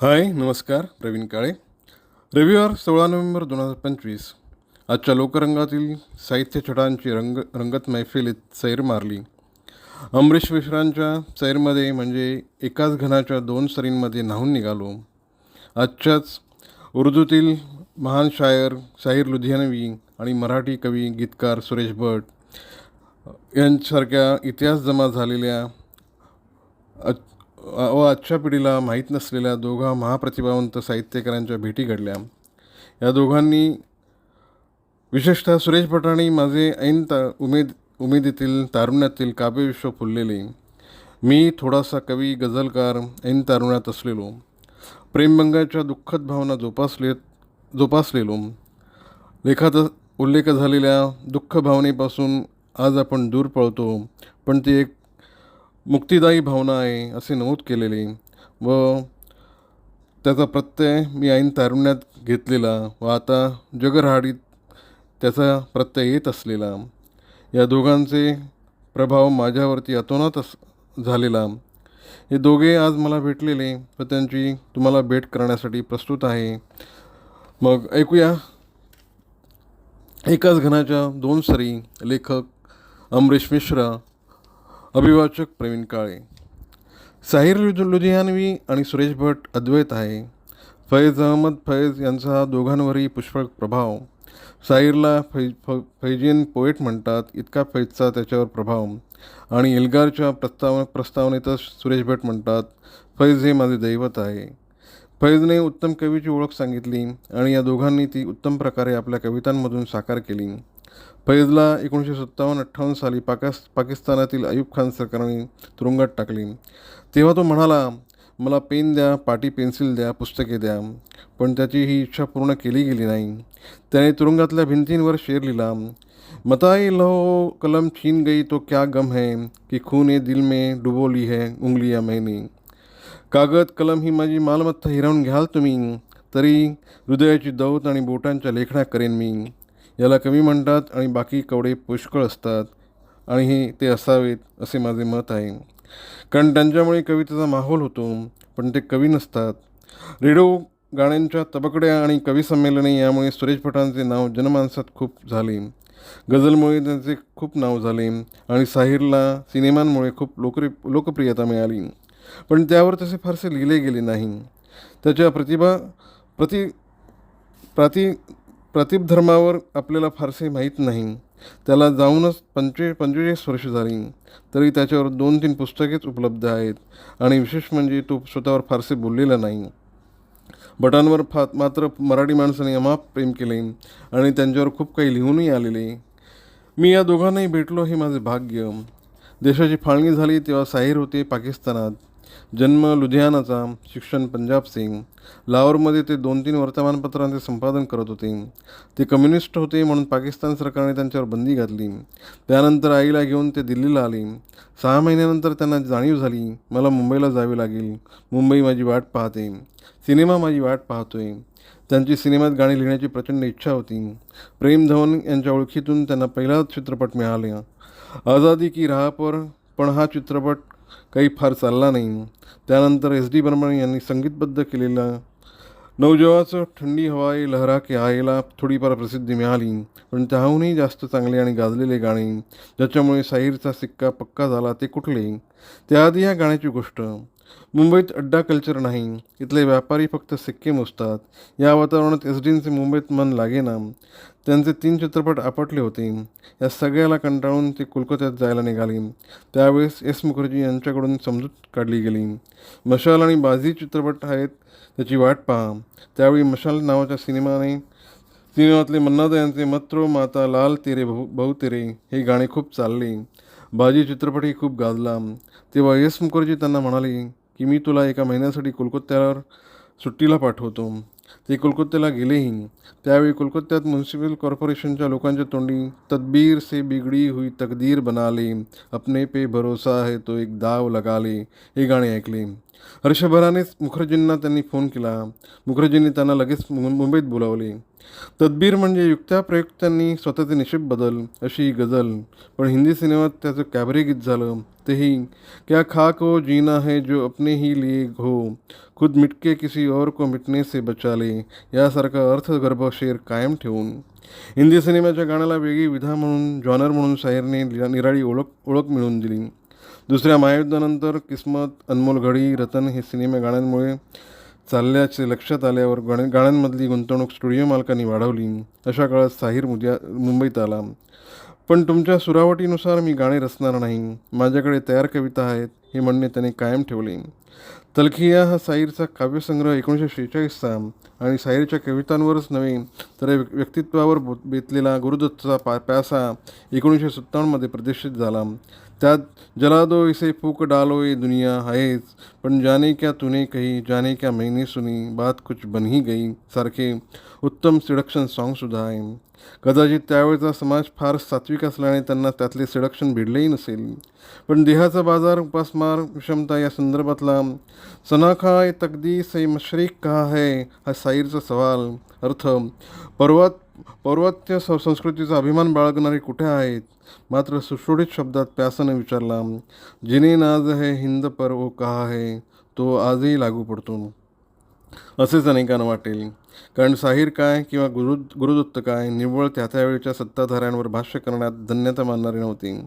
हाय नमस्कार प्रवीण काळे. रविवार सोळा नोव्हेंबर दोन हजार पंचवीस. आजच्या लोकरंगातील साहित्य छटांची रंग रंगत मैफिलीत सैर मारली. अमरीश मिश्रांच्या सैरमध्ये म्हणजे एकाच घनाच्या दोन सरींमध्ये न्हावून निघालो. आजच्याच उर्दूतील महान शायर शाहीर लुधियानवी आणि मराठी कवी गीतकार सुरेश भट यांसारख्या इतिहास जमा झालेल्या व आजच्या पिढीला माहीत नसलेल्या दोघा महाप्रतिभावंत साहित्यकारांच्या भेटी घडल्या. या दोघांनी विशेषतः सुरेश भटांनी माझे ऐन ता उमेद उमेदीतील तारुण्यातील काव्यविश्व फुललेले. मी थोडासा कवी गझलकार ऐन तारुण्यात असलेलो. प्रेमभंगाच्या दुःखद भावना जोपासले जोपासलेलो. लेखात उल्लेख झालेल्या दुःख भावनेपासून आज आपण दूर पळतो पण ती एक मुक्तिदायी भावना आहे असे नमूद केलेले. व त्याचा प्रत्यय मी ऐन तारुण्यात घेतलेला व आता जगरहाडीत त्याचा प्रत्यय येत असलेला. या दोघांचे प्रभाव माझ्यावरती अतोनात अस झालेला. हे दोघे आज मला भेटलेले व त्यांची तुम्हाला भेट करण्यासाठी प्रस्तुत आहे. मग ऐकूया. एकाच घनाच्या दोन सरी लेखक अमरीश मिश्रा अभिवाचक प्रवीण काळे. साहिर लुध लुधियानवी आणि सुरेश भट अद्वैत आहे. फैज अहमद फैज यांचा हा दोघांवरही पुष्कळ प्रभाव. साहिरला फै फ फैजीन पोएट म्हणतात इतका फैजचा त्याच्यावर प्रभाव. आणि एल्गारच्या प्रस्ताव प्रस्तावनेतच सुरेश भट म्हणतात फैज हे माझे दैवत आहे. फैजने उत्तम कवीची ओळख सांगितली आणि या दोघांनी ती उत्तम प्रकारे आपल्या कवितांमधून साकार केली. फैजला एकोणीसशे सत्तावन्न अठ्ठावन्न साली पाकिस् पाकिस्तानातील अयूब खान सरकारने तुरुंगात टाकले. तेव्हा तो म्हणाला मला पेन द्या पाटी पेन्सिल द्या पुस्तके द्या पण त्याची ही इच्छा पूर्ण केली गेली नाही. त्याने तुरुंगातल्या भिंतींवर शेर लिहिला मताई लहो कलम छीन गई तो क्या गम है की खून दिल में डुबोली है उंगलिया मैंने। कागद कलम ही माझी मालमत्ता हिरावून घ्याल तुम्ही तरी हृदयाची दौत आणि बोटांच्या लेखण्या करेन मी. याला कमी म्हणतात आणि बाकी कवडे पुष्कळ असतात आणि हे ते असावेत असे माझे मत आहे. कारण त्यांच्यामुळे कवितेचा माहोल होतो पण ते कवी नसतात. रेडिओ गाण्यांच्या तबकड्या आणि कवी संमेलने यामुळे सुरेश भटांचे नाव जनमानसात खूप झाले. गझलमुळे त्यांचे खूप नाव झाले आणि साहिरला सिनेमांमुळे खूप लोकप्रिय लोकप्रियता मिळाली. पण त्यावर तसे फारसे लिहिले गेले नाही. त्याच्या प्रतिभा प्रति प्राति प्रतिधर्मावर आपल्याला फारसे माहीत नाही. त्याला जाऊनच पंचवे पंचेचाळीस वर्ष झाली. तरी त्याच्यावर दोन तीन पुस्तकेच उपलब्ध आहेत. आणि विशेष म्हणजे तो स्वतःवर फारसे बोललेला नाही. भटांवर फा मात्र मराठी माणसाने अमाप प्रेम केले आणि त्यांच्यावर खूप काही लिहूनही आलेले. मी या दोघांनाही भेटलो हे माझे भाग्य. देशाची फाळणी झाली तेव्हा साहिर होते पाकिस्तानात. जन्म लुधियानाचा शिक्षण पंजाब सिंग. लाहोरमध्ये ते दोन तीन वर्तमानपत्रांचे संपादन करत होते. ते कम्युनिस्ट होते म्हणून पाकिस्तान सरकारने त्यांच्यावर बंदी घातली. त्यानंतर आईला घेऊन ते दिल्लीला आले. सहा महिन्यानंतर त्यांना जाणीव झाली मला मुंबईला जावे लागेल. मुंबई माझी वाट पाहते. सिनेमा माझी वाट पाहतोय. त्यांची सिनेमात गाणी लिहिण्याची प्रचंड इच्छा होती. प्रेम धवन यांच्या ओळखीतून त्यांना पहिलाच चित्रपट मिळाला. आझादी की राह पर पण हा चित्रपट काही फार चालला नाही. त्यानंतर एस डी बर्मन यांनी संगीतबद्ध केलेला नवजवाचं थंडी हवाई लहरा के आयला थोडीफार प्रसिद्धी मिळाली पण त्याहूनही जास्त चांगले आणि गाजलेले गाणे ज्याच्यामुळे साहिरचा सिक्का पक्का झाला ते कुठले? त्याआधी या गाण्याची गोष्ट. मुंबईत अड्डा कल्चर नाही. इथले व्यापारी फक्त सिक्के मोजतात. या वातावरणात एस डींचे मुंबईत मन लागेना. त्यांचे तीन चित्रपट आपटले होते. या सगळ्याला कंटाळून ते कोलकात्यात जायला निघाले. त्यावेळेस एस. मुखर्जी यांच्याकडून समजूत काढली गेली. मशाल आणि बाजी चित्रपट आहेत त्याची वाट पहा. त्यावेळी मशाल नावाच्या सिनेमाने सिनेमातले मन्नादा यांचे मत्रो माता लाल तेरे बहु बहु तेरे हे गाणे खूप चालले. बाजी चित्रपटही खूप गाजला. तेव्हा एस मुखर्जी त्यांना म्हणाले की मी तुला एका महिन्यासाठी कोलकात्यावर सुट्टीला पाठवतो. ते कोलकात्याला गेलेही. त्यावेळी कोलकात्यात म्युन्सिपल कॉर्पोरेशनच्या लोकांच्या तोंडी तदबीर से बिगडी हुई तकदीर बनाले. अपने पे भरोसा है तो एक दाव लगाले. हे गाणे ऐकले. हर्षभरानेच मुखर्जींना त्यांनी फोन केला. मुखर्जींनी त्यांना लगेच मुंबईत बोलावले. तदबीर म्हणजे युक्त्या प्रयुक्त्यांनी स्वतःचे निशिब बदल अशी गजल गझल. पण हिंदी सिनेमात त्याचं कॅबरे गीत झालं. तेही क्या खाक वो जीना है जो अपने ही लिए हो खुद मिटके किसी और को मिटने से बचा ले. यासारखा अर्थगर्भ शेर कायम ठेवून. हिंदी सिनेमाच्या गाण्याला वेगळी विधा म्हणून जॉनर म्हणून शाहीरने निराळी ओळख ओळख मिळवून दिली. दुसऱ्या महायुद्धानंतर किस्मत अनमोल घडी रतन हे सिनेमे गाण्यांमुळे चालल्याचे लक्षात आल्यावर गण गाण्यांमधली गुंतवणूक स्टुडिओ मालकांनी वाढवली. अशा काळात साहिर मुद्या मुंबईत आला. पण तुमच्या सुरावटीनुसार मी गाणे रचणार नाही. माझ्याकडे तयार कविता आहेत हे म्हणणे त्याने कायम ठेवले. तलखिया हा साईरचा काव्यसंग्रह एकोणीसशे शेहेचाळीसचा आणि साईरच्या कवितांवरच नव्हे तर व्यक्तित्वावर बेतलेला गुरुदत्तचा पा प्यासा एकोणीसशे सत्तावन्नमध्ये प्रदर्शित झाला. त्यात जला दो इसे फूक डालो ये दुनिया आहेच पण जाने क्या तुने कही जाने क्या मैंने सुनी बात कुछ बन ही गई सारखे उत्तम सिडक्शन सॉन्गसुद्धा आहे कदाचित त्यावेळचा समाज फार सात्विक असल्याने त्यांना त्यातले सिडक्शन भिडलेही नसेल. पण देहाचा बाजार उपासमार विषमता या संदर्भातला सनाखा ए तकदी से मशरिक कहा है हा साईरचा सवाल. अर्थ पर्वत पौर्वात्य स- संस्कृतीचा अभिमान बाळगणारे कुठे आहेत? मात्र सुशोडित शब्दात प्यासाने विचारला जिने नाज है हिंद पर ओ कहा है? तो आजही लागू पडतो. असेच अनेकांना वाटेल. कारण साहिर काय किंवा गुरु गुरुदत्त काय निव्वळ त्या त्यावेळच्या सत्ताधाऱ्यांवर भाष्य करण्यात धन्यता मानणारे नव्हती.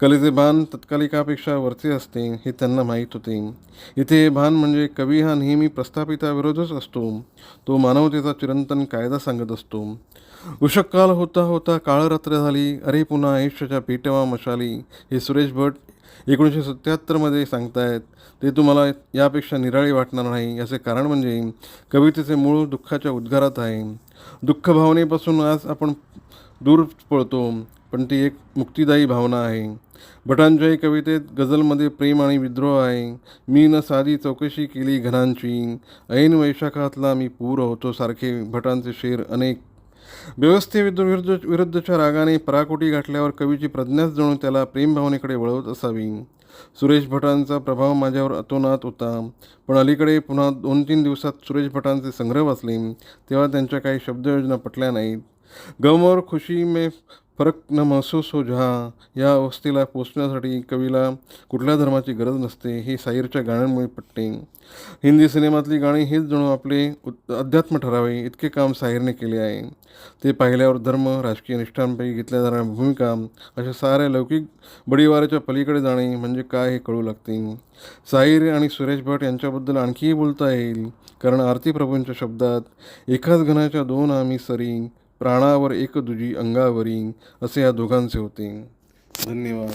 कलेचे भान तत्कालिकापेक्षा वरचे असते हे त्यांना माहीत होते. इथे हे भान म्हणजे कवी हा नेहमी प्रस्थापिताविरोधच असतो. तो मानवतेचा चिरंतन कायदा सांगत असतो. उषककाल होता होता काळरात्र झाली अरे पुन्हा आयुष्याच्या पेटवा मशाली हे सुरेश भट एकोणीसशे सत्याहत्तरमध्ये सांगतायत. ते तुम्हाला यापेक्षा निराळी वाटणार नाही याचे कारण म्हणजे कवितेचे मूळ दुःखाच्या उद्गारात आहे. दुःख भावनेपासून आज आपण दूर पळतो. पण ती एक मुक्तिदायी भावना आहे. भटांच्याही कवितेत गझलमध्ये प्रेम आणि विद्रोह आहे. मी न साधी चौकशी केली घनांची ऐन वैशाखातला मी पूर होतो सारखे भटांचे शेर अनेक. व्यवस्थेविरुद्ध विरुद्ध विरुद्धच्या रागाने पराकोटी गाठल्यावर कवीची प्रज्ञाच जणू त्याला प्रेमभावनेकडे वळवत असावी. सुरेश भटांचा प्रभाव माझ्यावर अतोनात होता. पण अलीकडे पुन्हा दोन तीन दिवसात सुरेश भटांचे संग्रह वाचले. तेव्हा त्यांच्या काही शब्दयोजना पटल्या नाहीत. गम और खुशी में फरक न महसूस हो जहा या अवस्थेला पोचण्यासाठी कवीला कुठल्या धर्माची गरज नसते हे साईरच्या गाण्यांमुळे पटते. हिंदी सिनेमातली गाणी हेच जणू आपले अध्यात्म ठरावे इतके काम साहिरने केले आहे. ते पाहिल्यावर धर्म राजकीय निष्ठांपैकी घेतल्या जाणाऱ्या भूमिका अशा साऱ्या लौकिक बडीवाराच्या पलीकडे जाणे म्हणजे काय हे कळू लागते. साहिर आणि सुरेश भट यांच्याबद्दल आणखीही बोलता येईल कारण आरती प्रभूंच्या शब्दात एकाच घनाच्या दोन आम्ही सरी प्राणावर एक दुजी अंगावरी असे या दोघांचे होते. धन्यवाद.